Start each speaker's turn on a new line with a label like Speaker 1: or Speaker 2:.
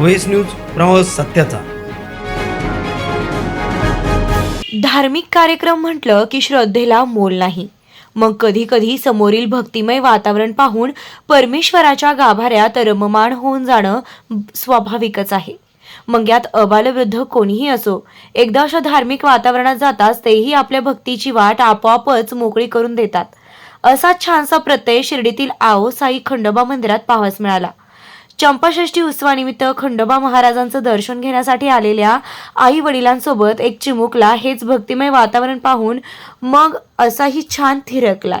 Speaker 1: OS news प्रवास सत्याचा.
Speaker 2: धार्मिक कार्यक्रम म्हटलं की श्रद्धेला मोल नाही. मग कधी कधी समोरील भक्तिमय वातावरण पाहून परमेश्वराच्या गाभाऱ्यात रममाण होऊन जाणं स्वाभाविकच आहे. मग यात अबालवृद्ध कोणीही असो एकदा अशा धार्मिक वातावरणात जाताच तेही आपल्या भक्तीची वाट आपोआपच मोकळी करून देतात. असा छानसा प्रत्यय शिर्डीतील आओ साई खंडोबा मंदिरात पाहावास मिळाला. चंपाषष्ठी उत्सवानिमित्त खंडोबा महाराजांचं दर्शन घेण्यासाठी आलेल्या आई वडिलांसोबत एक चिमुकला हेच भक्तिमय वातावरण पाहून मग असाही छान थिरकलाय.